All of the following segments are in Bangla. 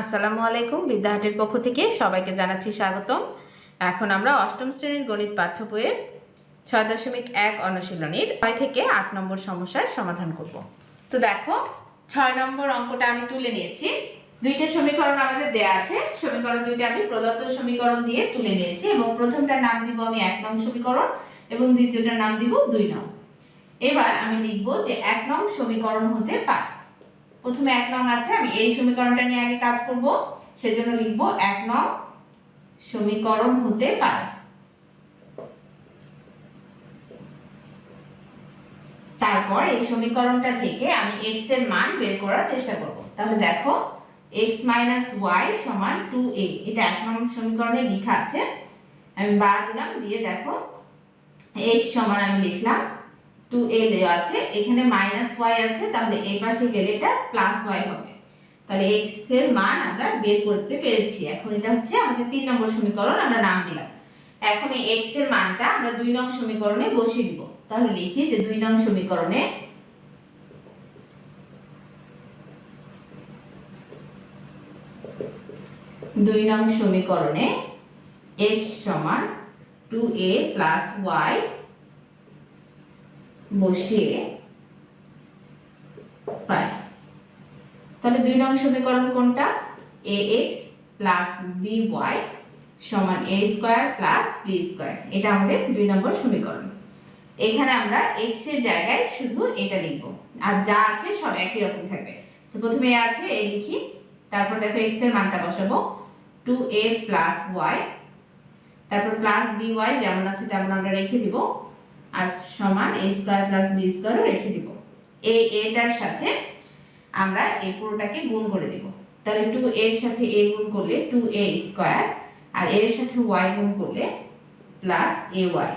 আসসালামু আলাইকুম। বিদ্যাহাটের পক্ষ থেকে সবাইকে জানাচ্ছি স্বাগতম। এখন আমরা অষ্টম শ্রেণির গণিত পাঠ্য বইয়ের ছয় দশমিক এক অনুশীলনীর ছয় থেকে আট নম্বর সমস্যার সমাধান করব। তো দেখো, ছয় নম্বর অঙ্কটা আমি তুলে নিয়েছি। দুইটা সমীকরণ আমাদের দেয়া আছে। সমীকরণ দুইটা আমি প্রদত্ত সমীকরণ দিয়ে তুলে নিয়েছি এবং প্রথমটার নাম দিব আমি এক নং সমীকরণ এবং দ্বিতীয়টার নাম দিব দুই নং। এবার আমি লিখব যে এক নং সমীকরণ হতে পারে। প্রথমে এক নং আছে, আমি এই সমীকরণটা নিয়ে আগে কাজ করব, সেজন্য লিখব এক নং সমীকরণ হতে পারে। তারপর এই সমীকরণটা থেকে আমি x এর মান বের করার চেষ্টা করব। তাহলে দেখো, x y সমান 2a এটা এক নং সমীকরণে লেখা আছে। আমি বার দিলাম, দিয়ে দেখো x সমান আমি লিখলাম টু এ দেওয়া আছে, এখানে মাইনাস ওয়াই আছে, তাহলে এই পাশে গেলে এটা প্লাস ওয়াই হবে। তাহলে এক্সের মান আমরা বের করতে পেরেছি। এখন এটা হচ্ছে আমাদের তিন নম্বর সমীকরণ, আমরা নাম দিলাম। এখন এই এক্সের মানটা আমরা দুই নং সমীকরণে বসিয়ে দিব। তাহলে লিখি যে দুই নং সমীকরণে দুই নং সমীকরণে এক্স সমান টু এ প্লাস ওয়াই বসিয়ে পাই তাহলে দুই নং সমীকরণ কোনটা? A X plus B Y সমান A square plus B square এটা আমাদের দুই নম্বর সমীকরণ। এখানে আমরা এক্সের জায়গায় শুধু এটা লিখব। আর যা আছে সব একই রকম থাকবে। তো প্রথমে আছে, এ লিখি। তারপর দেখো এক্সের মানটা বসাবো। টু এ প্লাস ওয়াই তারপর প্লাস বি ওয়াই যেমন আছে তেমন আমরা রেখে দিব। আর সমান এ স্কোয়ার প্লাস বি স্কোয়ারও রেখে দিব। এই এটার সাথে আমরা এই পুরোটাকে গুণ করে দিব। তাহলে টু এর সাথে এ গুণ করলে টু এ স্কোয়ার আর এর সাথে ওয়াই গুণ করলে plus A Y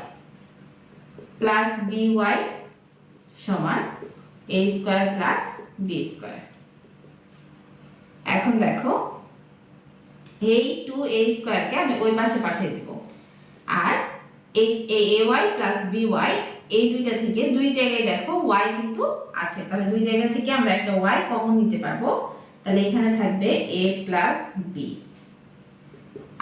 plus B Y সমান A square plus B square এখন দেখো, এই টু এ স্কোয়ারকে আমি ওই পাশে পাঠিয়ে দিব। আর এই A Y plus B Y এই দুইটা থেকে দুই জায়গায় দেখো ওয়াই কিন্তু আছে। তাহলে দুই জায়গা থেকে আমরা একটা ওয়াই কমন নিতে পারব। তাহলে এখানে থাকবে এ প্লাস বি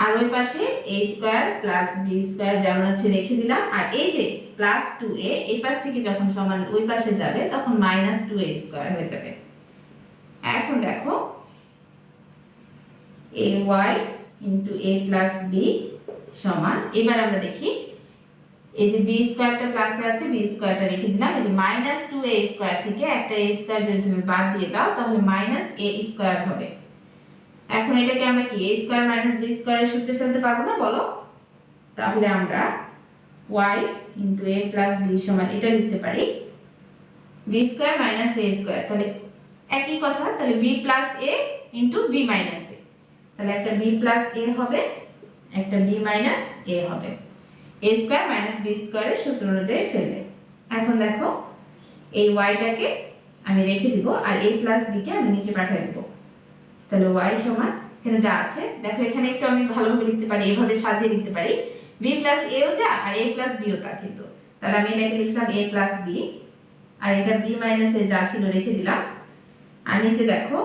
আর ওই পাশে A square plus B square যেমন আছে রেখে দিলাম। আর এই যে প্লাস টু এ এই পাশ থেকে যখন সমান ওই পাশে যাবে, তখন মাইনাস টু এ স্কোয়ার হয়ে যাবে। এখন দেখো A Y into A plus B সমান, এবার আমরা দেখি এই যে বি স্কোয়ারটা প্লাসে আছে বি স্কোয়ারটা রেখে দিলাম। এই যে মাইনাস টু এ স্কোয়ার থেকে একটা এ স্কোয়ার যদি তুমি বাদ দিয়ে দাও, তাহলে মাইনাস এ স্কোয়ার হবে। এখন এটাকে আমরা কি এ স্কোয়ার মাইনাস বি স্কোয়ারের সূত্রে ফেলতে পারব না, বলো? তাহলে আমরা Y into A plus B সমান এটা লিখতে পারি। B square minus A square তাহলে একই কথা, তাহলে B plus A into B minus তাহলে একটা বি প্লাস এ হবে, একটা বি মাইনাস এ হবে। এ স্কোয়ার মাইনাস বি স্কোয়ারের সূত্র অনুযায়ী ফেললে এখন দেখো, এই ওয়াইটাকে আমি রেখে দিব আর এ প্লাস বিকে আমি নিচে পাঠিয়ে দিব। তাহলে ওয়াই সমান এখানে যা আছে, দেখো এখানে একটু আমি ভালোভাবে লিখতে পারি, এভাবে সাজিয়ে লিখতে পারি। বি প্লাস এও যা, আর এ প্লাস বিও তা কিন্তু। তাহলে আমি এটাকে লিখলাম এ প্লাস বি আর এটা বি মাইনাস এ যা ছিল রেখে দিলাম। আর নিচে দেখো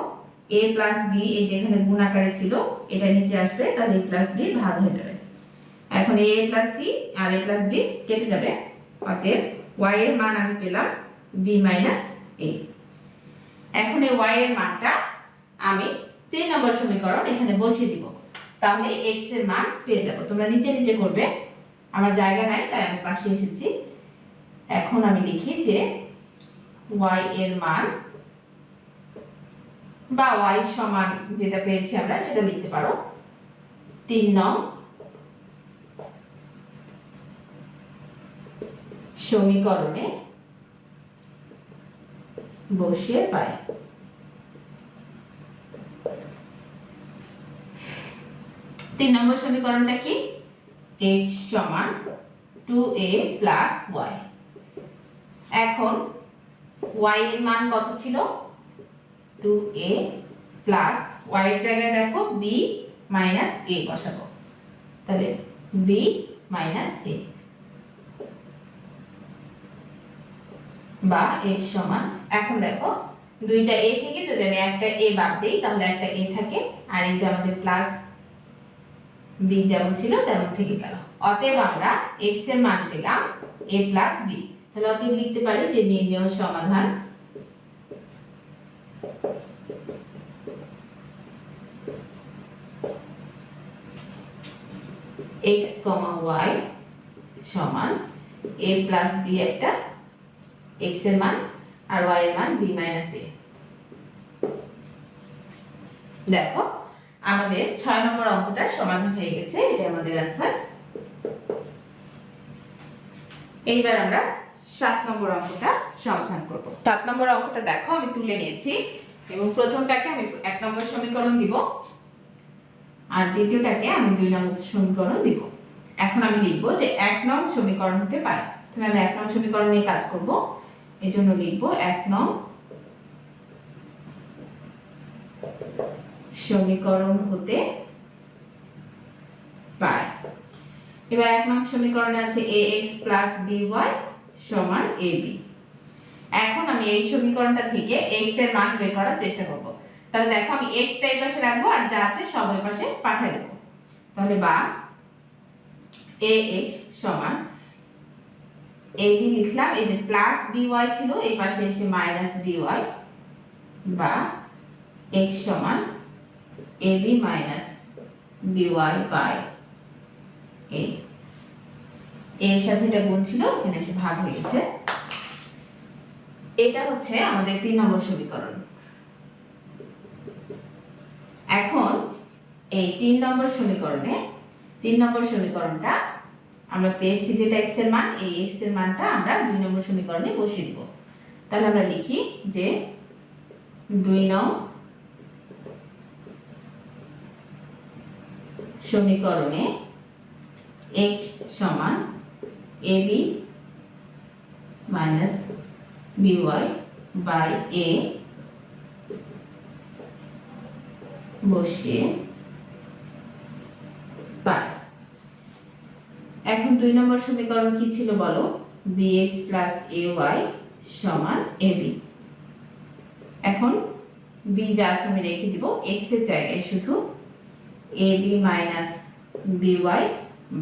এ প্লাস বি এই যেখানে গুণ আকারে ছিল, এটা নিচে আসবে, তাহলে এ প্লাস বি ভাগ হয়ে যাবে। এখন এ প্লাস সি আর এ প্লাস বি কেটে যাবে। অতএব ওয়াই এর মান আমি পেলাম বি মাইনাস এ এখন এই ওয়াই এর মানটা আমি তিন নম্বর সমীকরণ এখানে বসিয়ে দিব। তাহলে এক্সের মান পেয়ে যাব। তোমরা নিচে নিচে করবে। আমার জায়গা নাই, তাই আমি পাশে এসেছি। এখন আমি লিখি যে ওয়াই এর মান বা ওয়াই সমান যেটা পেয়েছি আমরা, সেটা লিখতে পারো। তিন নং সমীকরণে বসিয়ে পাই। তিন নম্বর সমীকরণটা কি? X সমান টু এ প্লাস ওয়াই এখন y এর মান কত ছিল? টু এ প্লাস ওয়াই এর জায়গায় দেখো b মাইনাস এ বসাবো। তাহলে b মাইনাস এ বা এর সমান। এখন দেখো দুইটা এ থেকে যদি আমি একটা এ বাদ দিই তাহলে একটা এ থাকে। আর এই যে আমাদের প্লাস বি যেমন ছিল তেমন থেকে গেল। অতএব আমরা এক্সের মান পেলাম এ প্লাস বি তাহলে অতএব লিখতে পারি যে নির্ণয় সমাধান। X, y সমান a প্লাস b একটা x এর মান আর y এর মান মাইনাস a দেখো, আমাদের ছয় নম্বর অঙ্কটা সমাধান হয়ে গেছে এটা আমাদের অ্যান্সার এইবার আমরা সাত নম্বর অঙ্কটা সমাধান করব। সাত নম্বর অঙ্কটা দেখো, আমি তুলে নিয়েছি, এবং প্রথমটাকে আমি এক নম্বর সমীকরণ দিব, আর দ্বিতীয়টাকে আমি দুই নম্বর সমীকরণ দিব। এখন আমি লিখব যে এক নং সমীকরণ হতে পারে। তাহলে আমি এক নং সমীকরণ নিয়ে কাজ করব। এই জন্য লিখব এক নং সমীকরণ হতে পারে। এবার এক নং সমীকরণে আছে এ এক্স প্লাস সমান এ এখন আমি এই সমীকরণটা থেকে এক্সের মান বের করার চেষ্টা করব। তাহলে দেখো আমি এক্স টা পাশে রাখব আর যা আছে সব পাশে পাঠিয়ে দেবো। তাহলে বা এ এক্স সমান এ বি লিখলাম, এই যে প্লাস বি ওয়াই ছিল, এই পাশে এসে মাইনাস বি ওয়াই বা এক্স সমান A B minus B Y by A এর সাথে এটা গুণ ছিল, এখানে এসে ভাগ হয়ে গেছে। এটা হচ্ছে আমাদের তিন নম্বর সমীকরণ। এখন এই তিন নম্বর সমীকরণে, তিন নম্বর সমীকরণটা আমরা পেয়েছি যেটা x এর মান, এই x এর মানটা আমরা দুই নম্বর সমীকরণে বসিয়ে দিব। তাহলে আমরা লিখি যে দুই নং সমীকরণে x সমান ab minus by by a বসিয়ে পাই এখন দুই নম্বর সমীকরণ কি ছিল বলো? bx প্লাস ay সমান ab এখন b যা আছে আমি রেখে দিব, x এর জায়গায় শুধু ab minus by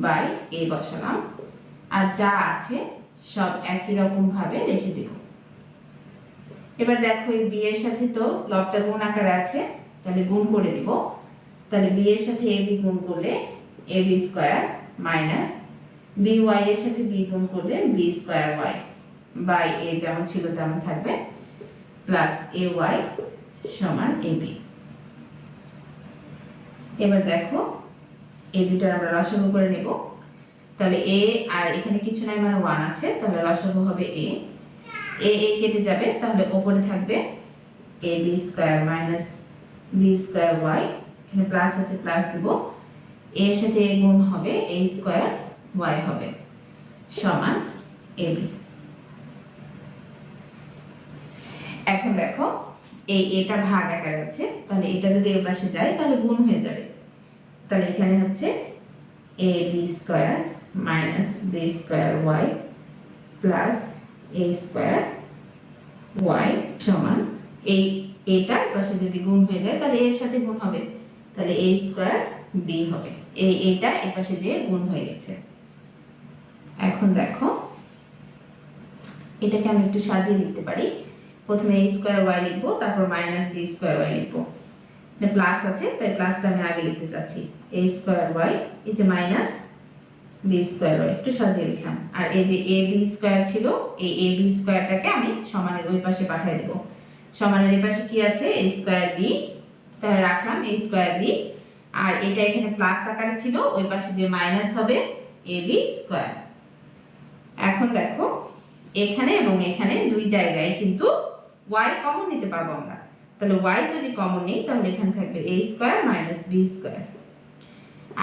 by a বসালাম। আর যা আছে সব একই রকম ভাবে রেখে দিব। এবার দেখো এই বি এর সাথে তো লবটা গুণ আকারে আছে, তাহলে গুণ করে দিব। তাহলে বি এর সাথে এ বি গুণ করলে A B square minus B Y এর সাথে বি গুণ করলে B square Y by A যেমন ছিল তেমন থাকবে প্লাস এ ওয়াই সমান এ বি এবার দেখো এই দুটো আমরা রসগো করে নেব। তাহলে এ আর এখানে কিছু নাই মানে ওয়ান আছে, তাহলে রসগো হবে এ এ এ কেটে যাবে, তাহলে ওপরে থাকবে A B square minus B square Y এখানে প্লাস আছে প্লাস দিব। এর সাথে এ গুণ হবে এ স্কোয়ার ওয়াই হবে সমান এ বি এখন দেখো, এই এটা ভাগ আকার আছে তাহলে এটা যদি এর পাশে যায়, তাহলে গুণ হয়ে যাবে। তাহলে এখানে হচ্ছে A B square minus B square Y plus A square Y সমান এই এটা পাশে যদি গুণ হয়ে যায়, তাহলে এর সাথে গুণ হবে। তাহলে এ স্কোয়ার বি হবে। এই এটা এর পাশে যে গুণ হয়ে গেছে। এখন দেখো, এটাকে আমি একটু সাজিয়ে লিখতে পারি। প্রথমে এ স্কোয়ার ওয়াই লিখব, তারপর মাইনাস বি স্কোয়ার ওয়াই লিখব। প্লাস আছে, তাই প্লাসটা আমি আগে লিখতে চাচ্ছি। এ স্কোয়ার ওয়াই এই যে মাইনাস বি স্কোয়ার ওয়াই একটু সাজিয়ে লিখলাম। আর এই যে এ বি স্কোয়ার ছিল, এই এ বি স্কোয়ারটাকে আমি সমানের ওই পাশে পাঠিয়ে দেবো। সমানের এই পাশে কি আছে? এ স্কোয়ার বি তাহলে রাখলাম এ স্কোয়ার বি আর এটা এখানে প্লাস আকারে ছিল, ওই পাশে যে মাইনাস হবে এ বি স্কোয়ার এখন দেখো, এখানে এবং এখানে দুই জায়গায় কিন্তু ওয়াই কমন নিতে পারব আমরা। তাহলে ওয়াই যদি কমন নেই, তাহলে এখানে থাকবে A square minus B square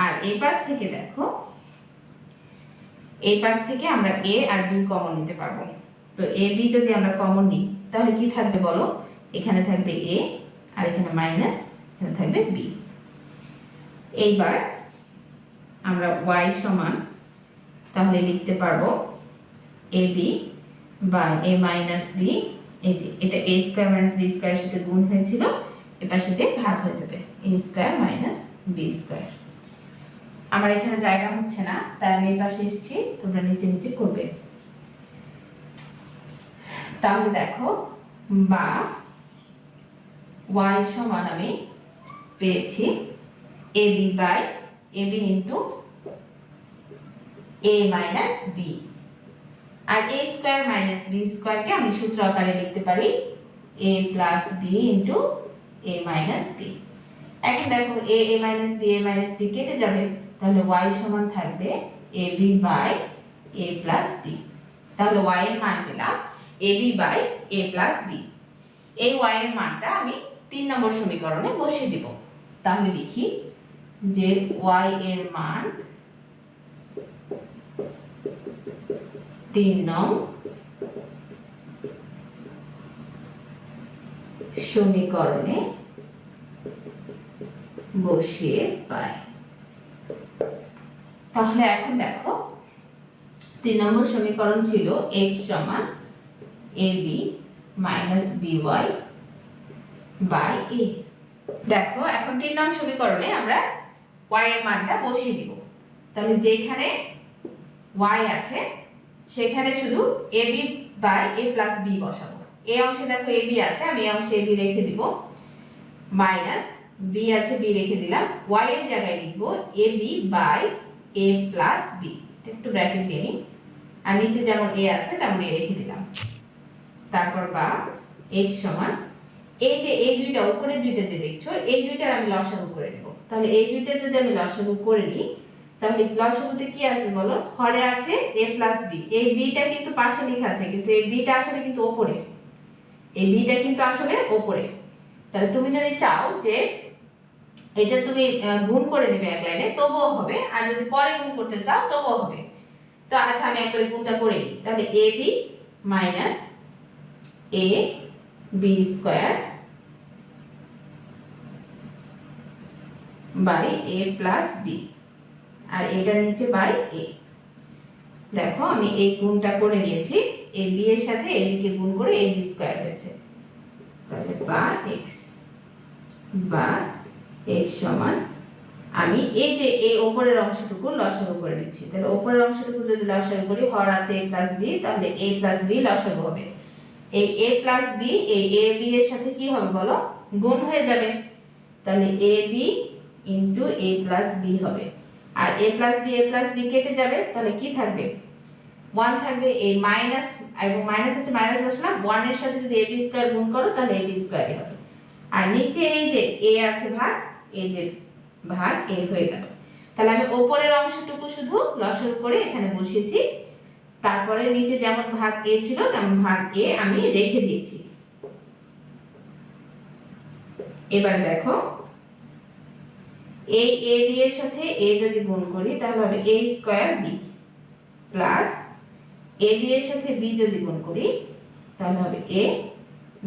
আর এই পাশ থেকে দেখো, এই পাশ থেকে আমরা এ আর বি কমন নিতে পারব। তো এ বি যদি আমরা কমন নিই, তাহলে কি থাকবে বলো? এখানে থাকবে এ আর এখানে মাইনাস এখানে থাকবে বি এইবার আমরা ওয়াই সমান, তাহলে লিখতে পারব A B by A minus B এই যে এটা এ স্কোয়ার মাইনাস বি স্কোয়ারের সাথে গুণ হয়েছিল এপাশে যে ভাগ হয়ে যাবে A square minus B square আমার এখানে জায়গা হচ্ছে না, তাই আমি পাশে এসেছি, তোমরা নিচে নিচে করবে। তাহলে দেখো, বা y সমান আমি পেয়েছি A B by A B into A minus B R A square minus B স্কোয়ারকে আমি সূত্র আকারে লিখতে পারি A plus B into A minus B এখন দেখো A A minus B A minus B কেটে যাবে, তাহলে ওয়াই সমান থাকবে A B by A plus B তাহলে ওয়াই এর মান পেলাম A B by A plus B এই y এর মানটা আমি তিন নম্বর সমীকরণে বসিয়ে দিব। তাহলে লিখি যে ওয়াই এর মান তিন নং সমীকরণে বসিয়ে পাই তাহলে এখন দেখো, তিন নম্বর সমীকরণ ছিল x সমান A B minus B Y by A দেখো, এখন তিন নং সমীকরণে আমরা y এর মানটা বসিয়ে দিব। তাহলে যেখানে y আছে সেখানে শুধু A B by A plus B বসাবো। এ অংশে দেখো এ বি আছে, আমি এই অংশে এ বি রেখে দিব। মাইনাস বি আছে বি রেখে দিলাম। Y এর জায়গায় লিখব A B by A plus B একটু ব্র্যাকেট দিয়ে নিই। আর নিচে যেমন এ আছে, তেমন এ রেখে দিলাম। তারপর বা, h সমান এই যে এই দুইটা উপরে দুইটা যে দেখছ, এই দুইটার আমি লসাগু করে নেব। তাহলে এই দুইটার যদি আমি লসাগু করে নিই তাহলে লসাগুতে কি আসবে বলো? হরে আছে এ প্লাস বি এই বিটা কিন্তু পাশে লেখা আছে, কিন্তু এই বিটা আসলে কিন্তু ওপরে। এই বিটা কিন্তু আসলে ওপরে। তাহলে তুমি যদি চাও যে এটা তুমি গুণ করে নেবে এক লাইনে, তবুও হবে। আর যদি পরে গুণ করতে চাও, তবুও হবে। তো আচ্ছা আমি একবারে গুণটা করে নিই। তাহলে A B minus A B square by A plus B আর এটা নিচে বাই এ দেখো, আমি এই গুণটা করে নিয়েছি। এ বি এর সাথে এ কে গুণ করে এ বি স্কোয়ার হয়েছে তাহলে বা এক্স বা এক্স সমান, আমি এই যে এই ওপরের অংশটুকু লসাগু করে নিচ্ছি। তাহলে ওপরের অংশটুকু যদি লসাগু করি, হর আছে এ প্লাস বি তাহলে এ প্লাস বি লসাগু হবে। এই এ প্লাস বি এই এ বি এর সাথে কি হবে বলো? গুণ হয়ে যাবে। তাহলে A B into A plus B হবে। আর A plus B A plus B কেটে যাবে, তাহলে কি থাকবে? ওয়ান থাকবে এই মাইনাস এবং মাইনাস আছে মাইনাস বসলাম ওয়ানের সাথে যদি এ বি স্কোয়ার গুণ করো, তাহলে এ বি স্কোয়ারই হবে। আর নিচে এই যে এ আছে ভাগ, এই যে ভাগ এ হয়ে গেল। তাহলে আমি ওপরের অংশটুকু শুধু লসর করে এখানে বসিয়েছি। তারপরে নিচে যেমন ভাগ এ ছিল, তেমন ভাগ এ আমি রেখে দিয়েছি। এবার দেখো এই এ বি এর সাথে এ যদি গুণ করি, তাহলে হবে A square B plus A B এর সাথে বি যদি গুণ করি, তাহলে হবে এ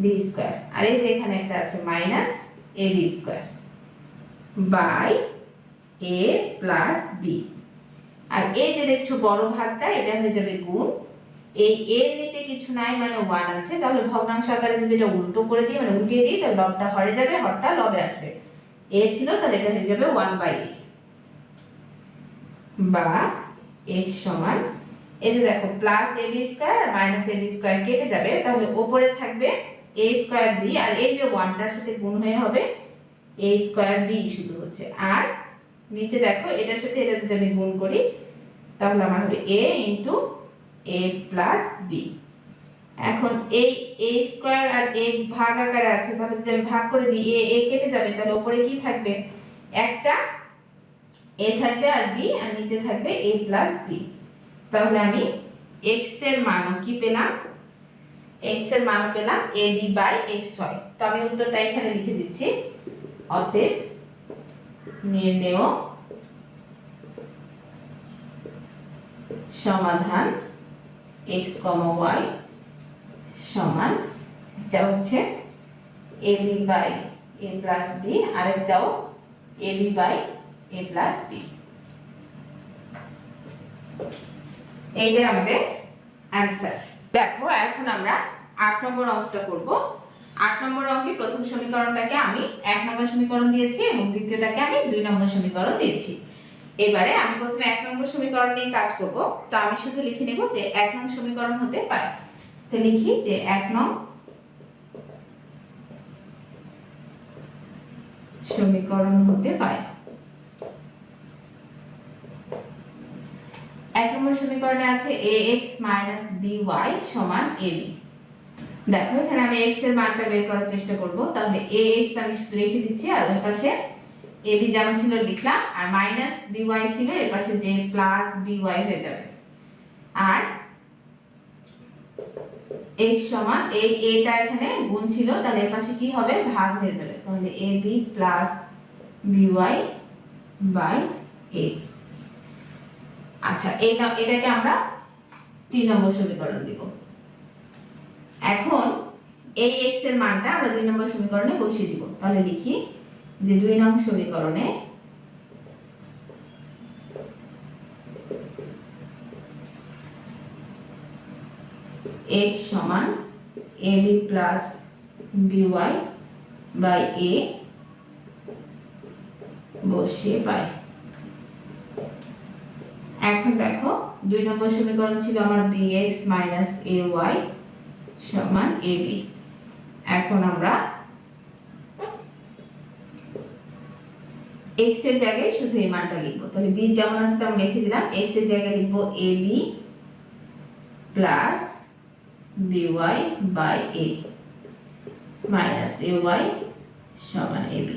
বি স্কোয়ার আর এই যে এখানে একটা আছে minus A B square by A plus B আর এই যে দেখছ বড় ভাগটা, এটা হয়ে যাবে গুণ। এই এর নিচে কিছু নাই মানে ওয়ান আছে, তাহলে ভগ্নাংশ আকারে যদি এটা উল্টো করে দিই মানে উল্টিয়ে দিই, তাহলে লবটা হরে যাবে, হরটা লবে আসবে। এ ছিল, তাহলে এটা হয়ে যাবে ওয়ান বাই এ বা এক্স সমান, এই যে দেখো প্লাস এ বি স্কোয়ার আর মাইনাস এ বি স্কোয়ার কেটে যাবে, তাহলে ওপরে থাকবে এ স্কোয়ার বি আর এই যে ওয়ানটার সাথে গুণ হয়ে হবে এ স্কোয়ার বি শুধু হচ্ছে। আর নিচে দেখো, এটার সাথে এটা যদি আমি গুণ করি, তাহলে আমার হবে A into A plus B এখন এই এ স্কোয়ার আর এ ভাগ আকারে আছে, তাহলে যদি আমি ভাগ করে দিই এ এ কেটে যাবে, তাহলে উপরে কি থাকবে? একটা এ থাকবে আর বি আর নিচে থাকবে এ প্লাস বি তাহলে আমি এক্সের মানও কি পেলাম? এক্সের মান পেলাম A B by X Y তো আমি উত্তরটা এখানে লিখে দিচ্ছি। অতএব নির্ণেয় সমাধান এক্স ওয়াই সমান, এটা হচ্ছে A B by A plus B আরেকটাও A B by A plus B এইটা আমাদের অ্যান্সার দেখো, এখন আমরা আট নম্বর অঙ্কটা করব। আট নম্বর অঙ্কে প্রথম সমীকরণটাকে আমি এক নম্বর সমীকরণ দিয়েছি এবং দ্বিতীয়টাকে আমি দুই নম্বর সমীকরণ দিয়েছি। এবারে আমি প্রথমে এক নম্বর সমীকরণ নিয়ে কাজ করব। তো আমি শুধু লিখে নেব যে এক নং সমীকরণ হতে পায় তো লিখি যে এক নং সমীকরণ হতে এক নম্বর সমীকরণে আছে ax মাইনাস by সমান ab দেখো, এখানে আমি x এর মানটা বের করার চেষ্টা করব। তাহলে ax আমি শুধু রেখে দিচ্ছি, আর ওই পাশে ab যেমন ছিল লিখলাম, আর মাইনাস by ছিল, এর পাশে যে প্লাস by হয়ে যাবে। আর x সমান এই এটা এখানে গুণ ছিল, তাহলে এর পাশে কি হবে? ভাগ হয়ে যাবে। তাহলে ab plus by by a আচ্ছা এটা, এটাকে আমরা তিন নম্বর সমীকরণ দিব। এখন এই x এর মানটা আমরা দুই নম্বর সমীকরণে বসিয়ে দিব। তাহলে লিখি যে দুই নং সমীকরণে x সমান ab plus by by a বসিয়ে পাই। এখন দেখো, দুই নম্বর সমীকরণ ছিল আমার bx মাইনাস ay সমান ab এখন আমরা x এর জায়গায় শুধু এই মানটা লিখব। তাহলে b যেমন আছে, তেমন লিখে দিলাম। x এর জায়গায় লিখব ab plus by by a minus ay সমান ab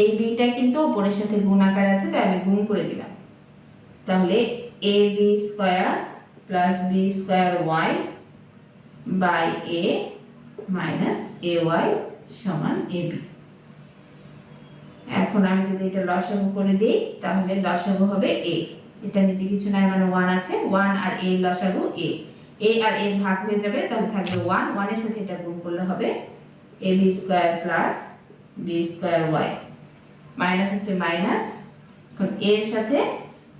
এই বিটা কিন্তু উপরের সাথে গুণ আকার আছে, তাই আমি গুণ করে দিলাম। তাহলে A B square plus B square Y by A minus A Y সমান এ বি এখন আমি যদি এটা লসাগু করে দিই, তাহলে লসাগু হবে এ এটা নিচে কিছু নাই মানে ওয়ান আছে ওয়ান আর এ লসাগু এ এ আর এ ভাগ হয়ে যাবে, তাহলে থাকবে ওয়ান ওয়ানের সাথে এটা গুণ করলে হবে A B square plus B square Y minus হচ্ছে মাইনাস এখন a এর সাথে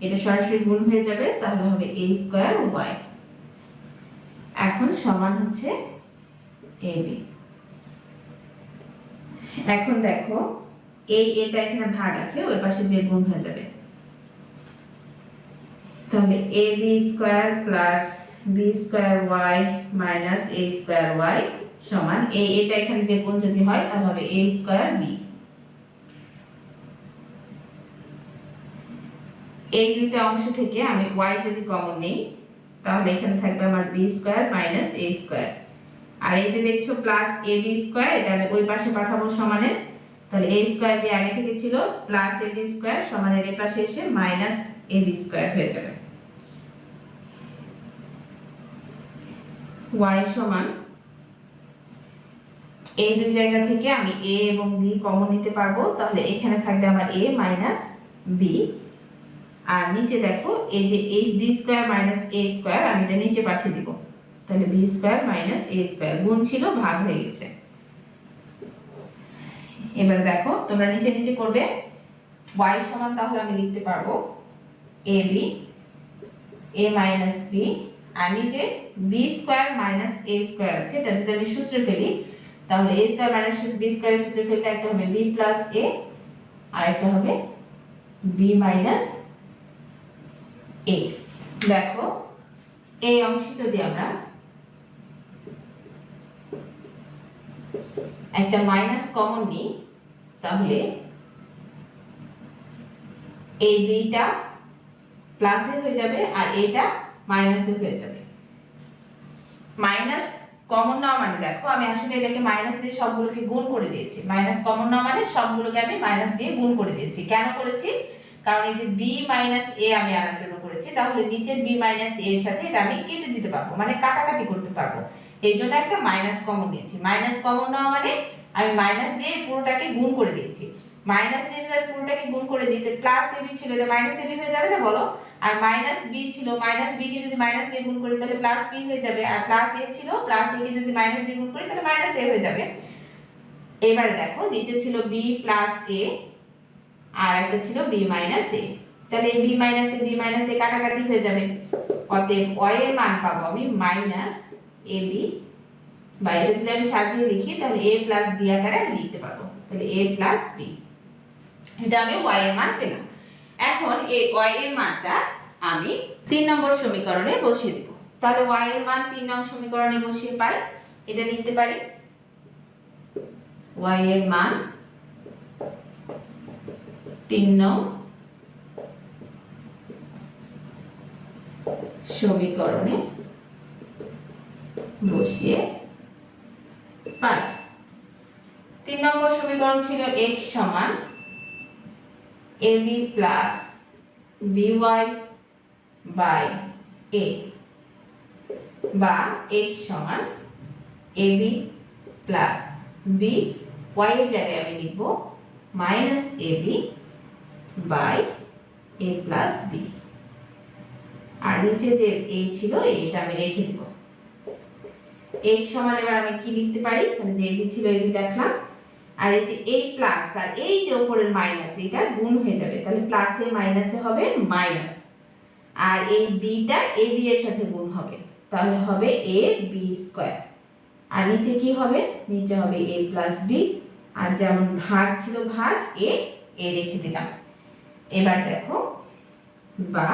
এটা সরাসরি গুণ হয়ে যাবে, তাহলে হবে এ স্কয়ার ওয়াই এখন সমান হচ্ছে এ বি এখন দেখো এই এটা এখানে ভাগ আছে, ওই পাশে যে গুণ হয়ে যাবে। তাহলে ab square plus b square y minus a square y সমান এই এটা এখানে যে গুণ যদি হয়, তাহলে হবে a স্কয়ার b এই দুইটা অংশ থেকে আমি y যদি কমন নেই, তাহলে এখানে থাকবে আমার b square minus a square আর এই যে দেখছ প্লাস a b স্কয়ার এটা আমি ওই পাশে পাঠাবো সমানে তাহলে a স্কয়ার বি আগে থেকে ছিল প্লাস a b স্কয়ার সমানের এই পাশে এসে মাইনাস a b স্কয়ার হয়ে যাবে। Y সমান এই দুই জায়গা থেকে আমি a এবং b কমন নিতে পারব। তাহলে এখানে থাকবে আমার a মাইনাস b আর নিচে দেখো, এই যে H B square minus A square আমি এটা নিচে পাঠিয়ে দিব। তাহলে B square minus A square গুণ ছিল, ভাগ হয়ে গেছে। এবারে দেখো, তোমরা নিচে নিচে করবে। y সমান তাহলে আমি লিখতে পারব A B A minus B আর নিচে B square minus A square আছে, এটা যদি আমি সূত্রে ফেলি, তাহলে A square minus B square সূত্রে একটা হবে বি প্লাস এ আর একটা হবে বি মাইনাস এ দেখো, এই অংশে যদি আমরা একটা মাইনাস কমন নিই, তাহলে এই দুইটা প্লাসে হয়ে যাবে, আর এটা মাইনাসে হয়ে যাবে। মাইনাস কমন না মানে দেখো, আমি আসলে এটাকে মাইনাস দিয়ে সবগুলোকে গুণ করে দিয়েছি। মাইনাস কমন না মানে সবগুলোকে আমি মাইনাস দিয়ে গুণ করে দিয়েছি। কেন করেছি? কারণ এই যে বি মাইনাস এ আমি আনার জন্য করেছি, তাহলে নিচের বি মাইনাস এর সাথে এটা আমি কেটে দিতে পারব মানে কাটাকাটি করতে পারব। এই জন্য একটা মাইনাস কমন নিয়েছি। মাইনাস কমন নেওয়া মানে আমি মাইনাস দিয়ে পুরোটাকে গুণ করে দিয়েছি। মাইনাস দিয়ে যদি আমি পুরোটাকে গুণ করে দিই প্লাস এ বি ছিল, এটা মাইনাস এ বি হয়ে যাবে না বলো? আর মাইনাস বি ছিল মাইনাস বি কে যদি মাইনাস দিয়ে গুণ করি, তাহলে প্লাস বি হয়ে যাবে। আর প্লাস এ ছিল প্লাস এ কে যদি মাইনাস দিয়ে গুণ করি, তাহলে মাইনাস এ হয়ে যাবে। এবারে দেখো, নিচে ছিল বি প্লাস এ আর একটা ছিল বি মাইনাস এ তাহলে এই B minus A B minus A কাটাকাটি হয়ে যাবে। অতএব ওয়াই এর মান পাবো আমি মাইনাস এ বি বা এটা যদি আমি সাজিয়ে লিখি, তাহলে এ প্লাস বি আকারে আমি লিখতে পারব। তাহলে এ প্লাস বি এটা আমি ওয়াই এর মান পেলাম। এখন এই ওয়াই এর মানটা আমি তিন নম্বর সমীকরণে বসিয়ে দেব। তাহলে ওয়াই এর মান তিন নম্বর সমীকরণে বসিয়ে পাই। এটা লিখতে পারি। ওয়াই এর মান তিন নং সমীকরণে বসিয়ে পাই। তিন নম্বর সমীকরণ ছিল x সমান ab plus by by a. বা x সমান ab প্লাস b y এর জায়গায় আমি লিখব minus ab by a plus b. আর নিচে যে a ছিল এটা আমি রেখে দিব। X সমান এবার আমি কি লিখতে পারি? এখানে যে a ছিল, a দেখলাম। আর এই যে a প্লাস আর এই যে উপরের মাইনাস এটা গুণ হয়ে যাবে। তাহলে প্লাসে মাইনাসে হবে মাইনাস আর এই বিটা এ বি এর সাথে গুণ হবে। তাহলে হবে এ বি স্কোয়ার আর নিচে কি হবে? নিচে হবে এ প্লাস বি আর যেমন ভাগ ছিল ভাগ এ এ রেখে দিলাম। এবার দেখো, বা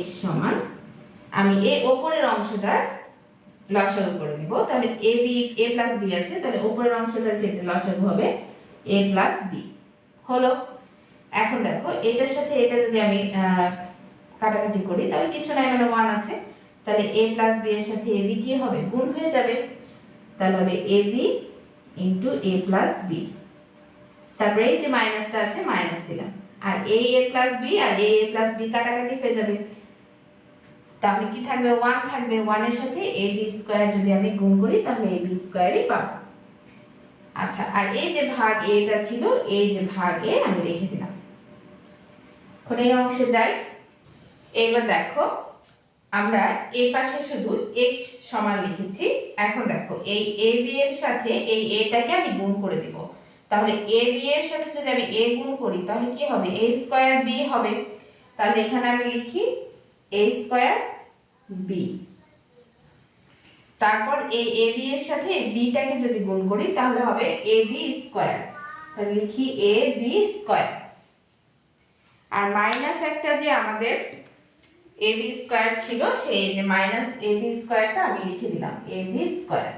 x সমান, আমি এ ওপরের অংশটার লসাগু করে নিব। তাহলে A B A plus B আছে, তাহলে উপরের অংশটার ক্ষেত্রে লসাগু হবে এ প্লাস বি হলো, এখন দেখো, এটার সাথে এটা যদি আমি কাটাকাটি করি, তাহলে কিছু নাই মানে ওয়ান আছে। তাহলে এ প্লাস বি এর সাথে এ বি কি হবে? গুণ হয়ে যাবে। তাহলে হবে A B into A plus B তারপরে এই যে মাইনাসটা আছে মাইনাস দিলাম। আর এ এ প্লাস বি আর এ এ প্লাস বি কাটাকাটি হয়ে যাবে। তাহলে কি থাকবে? ওয়ান থাকবে। ওয়ানের সাথে এ বি স্কোয়ার যদি আমি গুণ করি, তাহলে এ বি স্কোয়ারই পাবো। আচ্ছা আর এই যে ভাগ এটা ছিল, এই যে ভাগ এ আমি রেখে দিলাম। এখন অংশে যাই। এবার দেখো, আমরা এই পাশে শুধু x সমান লিখেছি। এখন দেখো, এই এ বি এর সাথে এই এটাকে আমি গুণ করে দিব। তাহলে এ বি এর সাথে যদি আমি এ গুণ করি, তাহলে কি হবে? a স্কয়ার বি হবে। তাহলে এখানে আমি লিখি a স্কয়ার বি তারপর এই এ বি এর সাথে বিটাকে যদি গুণ করি, তাহলে হবে এ বি স্কয়ার তাহলে লিখি এ বি স্কয়ার আর মাইনাস একটা যে আমাদের এ বি স্কয়ার ছিল, সেই যে মাইনাস এ বি স্কয়ারটা আমি লিখে দিলাম এ বি স্কয়ার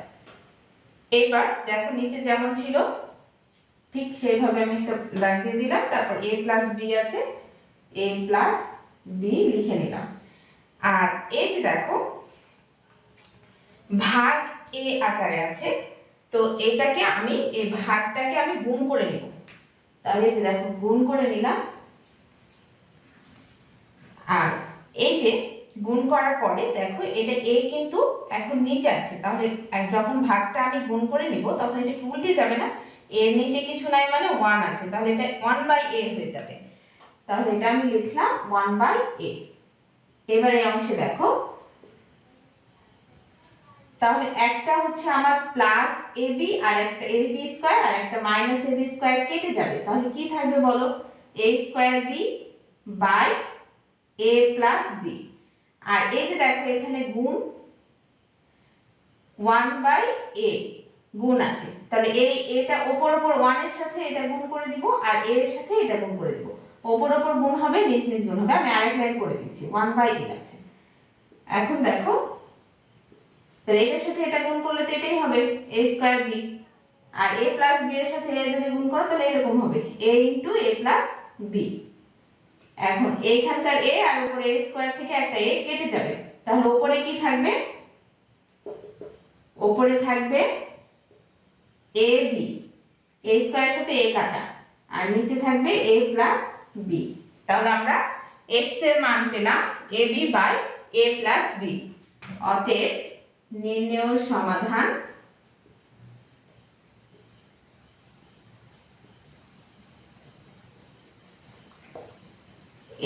এবার দেখো নিচে যেমন ছিল, ঠিক সেইভাবে আমি একটা দাগ দিয়ে দিলাম, তারপর এ প্লাস বি আছে এ প্লাস বি লিখে নিলাম। আর এই যে দেখো, ভাগ এ আকারে আছে, তো এটাকে আমি, এই ভাগটাকে আমি গুণ করে নিব। তাহলে এই যে দেখো, গুণ করে নিলাম। আর এই যে গুণ করার পরে দেখো, এটা এ কিন্তু এখন নিচে আছে। তাহলে যখন ভাগটা আমি গুণ করে নিব, তখন এটা কি উল্টে যাবে না? এর নিচে কিছু নাই মানে ওয়ান আছে। তাহলে এটা ওয়ান বাই এ হয়ে যাবে। তাহলে এটা আমি লিখলাম ওয়ান বাই এ এবার অংশে দেখো। তাহলে একটা হচ্ছে আমার প্লাস এ বি আর একটা এ বি স্কোয়ার আর একটা মাইনাস এ বি স্কোয়ার কেটে যাবে। তাহলে কি থাকবে বলো? A square B by A plus B আর এই যে দেখো এখানে গুণ ওয়ান বাই এ গুণ আছে। তাহলে এই এটা ওপর ওপর ওয়ানের সাথে এটা গুণ করে দিব আর এর সাথে এটা গুণ করে দিব। ওপর ওপর গুণ হবে, নিচ নিচ গুণ হবে। আমি আরেক লাইন করে দিচ্ছি। ওয়ান বাই এ আছে। এখন দেখো, তাহলে এটার সাথে এটা গুণ করলে তো এটাই হবে। এ স্কোয়ার বি আর এ প্লাস বি এর সাথে এ যদি গুণ করো, তাহলে এরকম হবে। A into A plus B এখন এইখানকার এ আর উপরে এ স্কোয়ার থেকে একটা এ কেটে যাবে। তাহলে উপরে কি থাকবে? উপরে থাকবে এ বি এ স্কোয়ারের সাথে এ কাটা। আর নিচে থাকবে এ প্লাস বি তাহলে আমরা এক্সের মান পেলাম A B by A plus B অতএব নির্ণয় সমাধান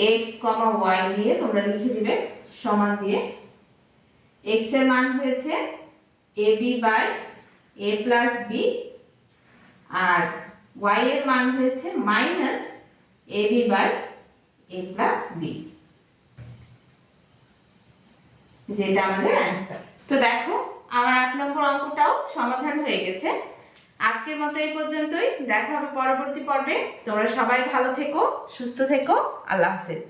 এক্স কমা ওয়াই দিয়ে তোমরা লিখে দিবে, সমান দিয়ে। এক্সের মান হয়েছে A B by A plus B R Y এর মান হয়েছে minus A by by plus B যেটা আমাদের অ্যান্সার তো দেখো, আমার আট নম্বর অঙ্কটাও সমাধান হয়ে গেছে। আজকের মতো এই পর্যন্তই। দেখা হবে পরবর্তী পর্বে। তোমরা সবাই ভালো থেকো, সুস্থ থেকো। আল্লাহ হাফেজ।